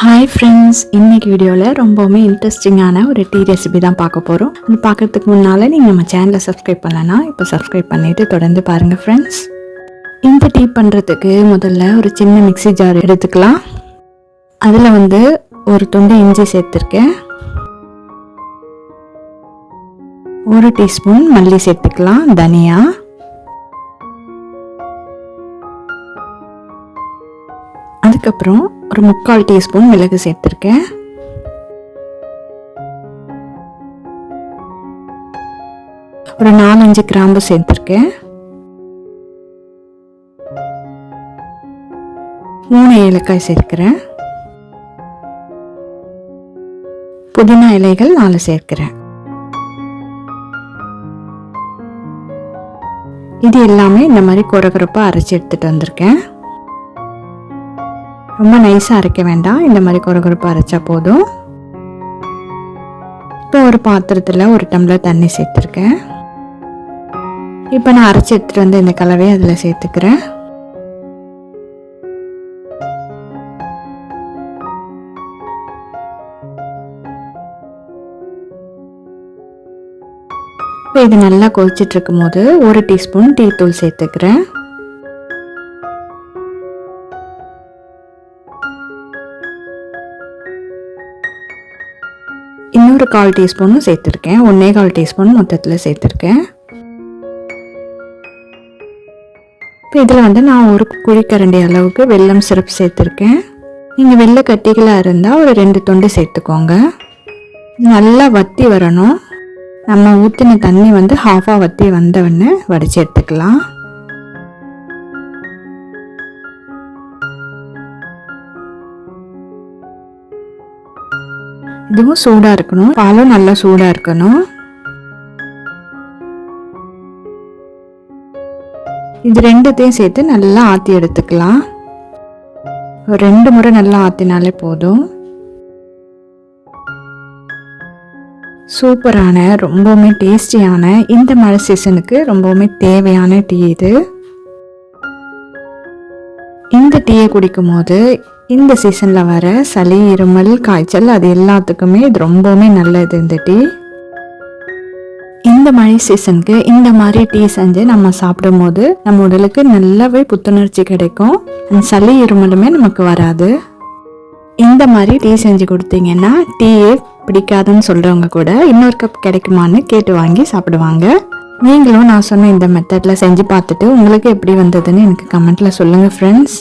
Hi friends இன்னைக்கு வீடியோவில் ரொம்பவுமே இன்ட்ரெஸ்டிங்கான ஒரு டீ ரெசிபி தான் பார்க்க போகிறோம் அது பார்க்கறதுக்கு முன்னால் நீங்கள் நம்ம சேனலை சப்ஸ்கிரைப் பண்ணலன்னா இப்போ சப்ஸ்கிரைப் பண்ணிவிட்டு தொடர்ந்து பாருங்கள் ஃப்ரெண்ட்ஸ் இந்த டீ பண்ணுறதுக்கு முதல்ல ஒரு சின்ன மிக்ஸி ஜார் எடுத்துக்கலாம். அதில் வந்து ஒரு துண்டு இஞ்சி சேர்த்துருக்கேன். ஒரு டீஸ்பூன் மல்லி சேர்த்துக்கலாம் தனியா. அதுக்கப்புறம் ஒரு முக்கால் டீஸ்பூன் மிளகு சேர்த்துருக்கேன். ஒரு நாலஞ்சு கிராம்பு சேர்த்துருக்கேன். மூணு ஏலக்காய் சேர்க்கிறேன். புதினா இலைகள் நாலு சேர்க்கிறேன். இது எல்லாமே இந்த மாதிரி குறகுறப்பாக அரைச்சி எடுத்துகிட்டு வந்திருக்கேன். ரொம்ப நைஸாக அரைக்க வேண்டாம். இந்த மாதிரி கொரகொரப்பாக அரைச்சா போதும். இப்போ ஒரு பாத்திரத்தில் ஒரு டம்ளர் தண்ணி சேர்த்துருக்கேன். இப்போ நான் அரைச்சி எடுத்துகிட்டு வந்து இந்த கலவையை அதில் சேர்த்துக்கிறேன். இப்போ இது நல்லா கொதிச்சிட்ருக்கும் போது ஒரு டீஸ்பூன் டீ தூள் சேர்த்துக்கிறேன். ஒரு கால் டீஸ்பூனும் சேர்த்துருக்கேன். ஒன்றே கால் டீஸ்பூன் மொத்தத்தில் சேர்த்துருக்கேன். இப்போ இதில் வந்து நான் ஒரு குழிக்கரண்டி அளவுக்கு வெல்லம் சிரப் சேர்த்துருக்கேன். நீங்கள் வெள்ளை கட்டிகளாக இருந்தால் ஒரு ரெண்டு தொண்டு சேர்த்துக்கோங்க. நல்லா வத்தி வரணும். நம்ம ஊற்றின தண்ணி வந்து ஹாஃபாக வற்றி வந்தவொடனே வடித்து எடுத்துக்கலாம். இதுவும் சூடாக இருக்கணும். பாலும் நல்லா சூடாக இருக்கணும். இது ரெண்டுத்தையும் சேர்த்து நல்லா ஆற்றி எடுத்துக்கலாம். ஒரு ரெண்டு முறை நல்லா ஆற்றினாலே போதும். சூப்பரான ரொம்பவுமே டேஸ்டியான இந்த மழை சீசனுக்கு ரொம்பவுமே தேவையான டீ இது. இந்த டீயை குடிக்கும் போது இந்த சீசனில் வர சளி இருமல் காய்ச்சல் அது எல்லாத்துக்குமே இது ரொம்பவுமே நல்லது இந்த டீ. இந்த மழை சீசனுக்கு இந்த மாதிரி டீ செஞ்சு நம்ம சாப்பிடும் போது நம்ம உடலுக்கு நல்லாவே புத்துணர்ச்சி கிடைக்கும். சளி இருமலுமே நமக்கு வராது. இந்த மாதிரி டீ செஞ்சு கொடுத்தீங்கன்னா டீயே பிடிக்காதுன்னு சொல்கிறவங்க கூட இன்னொரு கப் கிடைக்குமான்னு கேட்டு வாங்கி சாப்பிடுவாங்க. நீங்களும் நான் சொன்ன இந்த மெத்தடில் செஞ்சு பார்த்துட்டு உங்களுக்கு எப்படி வந்ததுன்னு எனக்கு கமெண்ட்டில் சொல்லுங்கள் ஃப்ரெண்ட்ஸ்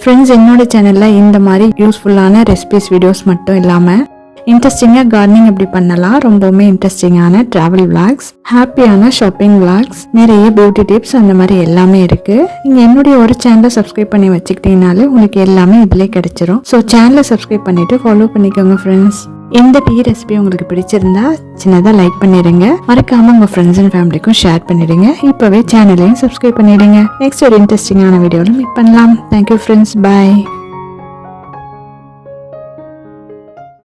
ஃப்ரெண்ட்ஸ் என்னோட சேனலில் இந்த மாதிரி யூஸ்ஃபுல்லான ரெசிபிஸ் வீடியோஸ் மட்டும் இல்லாமல் இன்ட்ரெஸ்டிங்காக கார்டனிங் எப்படி பண்ணலாம் ரொம்பவுமே இன்ட்ரெஸ்டிங்கான ட்ராவல் விளாக்ஸ் ஹாப்பியான ஷாப்பிங் விளாக்ஸ் நிறைய பியூட்டி டிப்ஸ் அந்த மாதிரி எல்லாமே இருக்குது நீங்கள் என்னுடைய ஒரு சேனலை சப்ஸ்கிரைப் பண்ணி வச்சுக்கிட்டீங்கனாலே உங்களுக்கு எல்லாமே இதிலே கிடைச்சிரும். ஸோ சேனலை சப்ஸ்கிரைப் பண்ணிவிட்டு ஃபாலோ பண்ணிக்கோங்க ஃப்ரெண்ட்ஸ் இந்த டீ ரெசிபி உங்களுக்கு பிடிச்சிருந்தா சின்னதாக லைக் பண்ணிடுங்க. மறக்காம உங்கள் ஃப்ரெண்ட்ஸ் அண்ட் ஃபேமிலிக்கும் ஷேர் பண்ணிடுங்க. இப்போவே சேனலையும் சப்ஸ்கிரைப் பண்ணிடுங்க. நெக்ஸ்ட் ஒரு இன்ட்ரெஸ்டிங்கான வீடியோவில் மீட் பண்ணலாம். Thank you friends bye